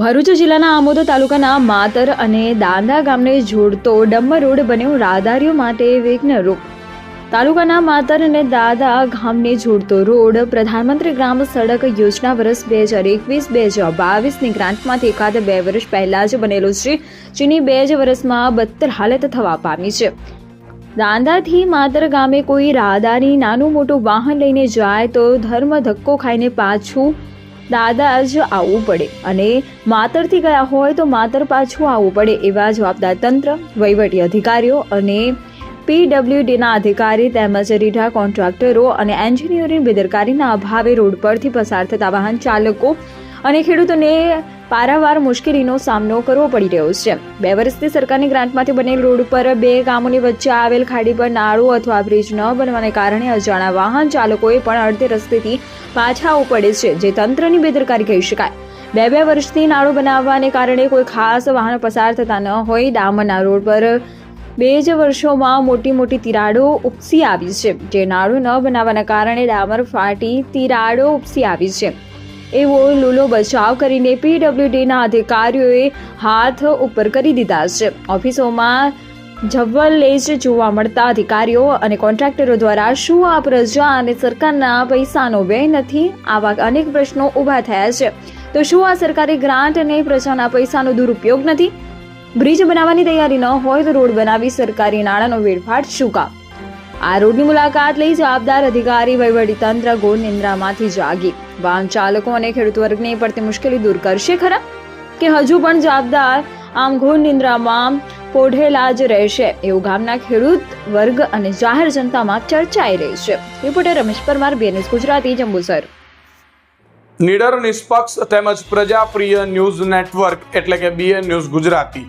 ભરૂચ જિલ્લાના આમોદ તાલુકાના માતર અને દાંદા ગામને જોડતો ડમ્બર રોડ બન્યો રાહદારીઓ માટે વિઘ્નરૂપ તાલુકાના માતર અને દાદા ગામને જોડતો રોડ પ્રધાનમંત્રી ગ્રામ સડક યોજના વર્ષ બે હજાર એકવીસ બે હજાર બાવીસની ગ્રાન્ટમાંથી એકાદ બે વર્ષ પહેલાં જ બનેલો છે, જેની બે જ વર્ષમાં બદતર હાલત થવા પામી છે. દાંદાથી માતર ગામે કોઈ રાહદારી નાનું મોટું વાહન લઈને જાય તો ધર્મ ધક્કો ખાઈને પાછું દાદા જ આવવું પડે. અને માતરથી ગયા હોય તો માતર પાછું આવવું પડે એવા જવાબદાર તંત્ર, વહીવટી અધિકારીઓ અને પીડબ્લ્યુડીના અધિકારી તેમજ રીઢા કોન્ટ્રાક્ટરો અને એન્જિનિયરિંગ બેદરકારીના અભાવે રોડ પરથી પસાર થતા વાહન ચાલકો અને ખેડૂતોને પારાવાર મુશ્કેલીનો સામનો કરવો પડી રહ્યો છે. બે વર્ષથી સરકારની ગ્રાન્ટમાંથી બનેલ રોડ પર બે ગામોની વચ્ચે આવેલ ખાડી પર નાળું અથવા બ્રિજ ન બનવાને કારણે અજાણા વાહન ચાલકોએ પણ અડધે રસ્તેથી પાછા પડે છે, જે તંત્રની બેદરકારી કહી શકાય. બે બે વર્ષથી નાળું બનાવવાને કારણે કોઈ ખાસ વાહન પસાર થતા ન હોય, ડામરના રોડ પર બે જ વર્ષોમાં મોટી મોટી તિરાડો ઉપસી આવી છે. જે નાળું ન બનાવવાના કારણે ડામર ફાટી તિરાડો ઉપસી આવી છે. એવો લૂલો બચાવ કરીને પીડબ્લ્યુડીના અધિકારીઓએ હાથ ઉપર કરી દીધા છે. ઓફિસોમાં જવલ્લેજ જોવા મળતા અધિકારીઓ અને કોન્ટ્રાક્ટરો દ્વારા શું આ પ્રજા અને સરકારના પૈસાનો વ્યય નથી? આવા અનેક પ્રશ્નો ઊભા થયા છે. તો શું આ સરકારી ગ્રાન્ટ અને પ્રજાના પૈસાનો દુરુપયોગ નથી? બ્રિજ બનાવવાની તૈયારી ન હોય તો રોડ બનાવી સરકારી નાણાંનો વેડફાટ શું કામ? આ રોડની મુલાકાત લઈ જવાબદાર અધિકારી વહીવટી તંત્ર ગોળ નિંદ્રામાંથી જાગી. વાહન ચાલકો અને ખેડૂત વર્ગને પડતી મુશ્કેલી દૂર કરશે ખરા? કે હજુ પણ જવાબદાર આમ ઘોર નિંદ્રામાં પોઢેલા જ રહેશે? એવું ગામના ખેડૂત વર્ગ અને જાહેર જનતામાં ચર્ચાઈ રહી છે. Reporter Ramesh Parmar BNS Gujarati, Jambusar. નિડર નિષ્પક્ષ તેમજ પ્રજાપ્રિય ન્યૂઝ નેટવર્ક એટલે કે BN news Gujarati.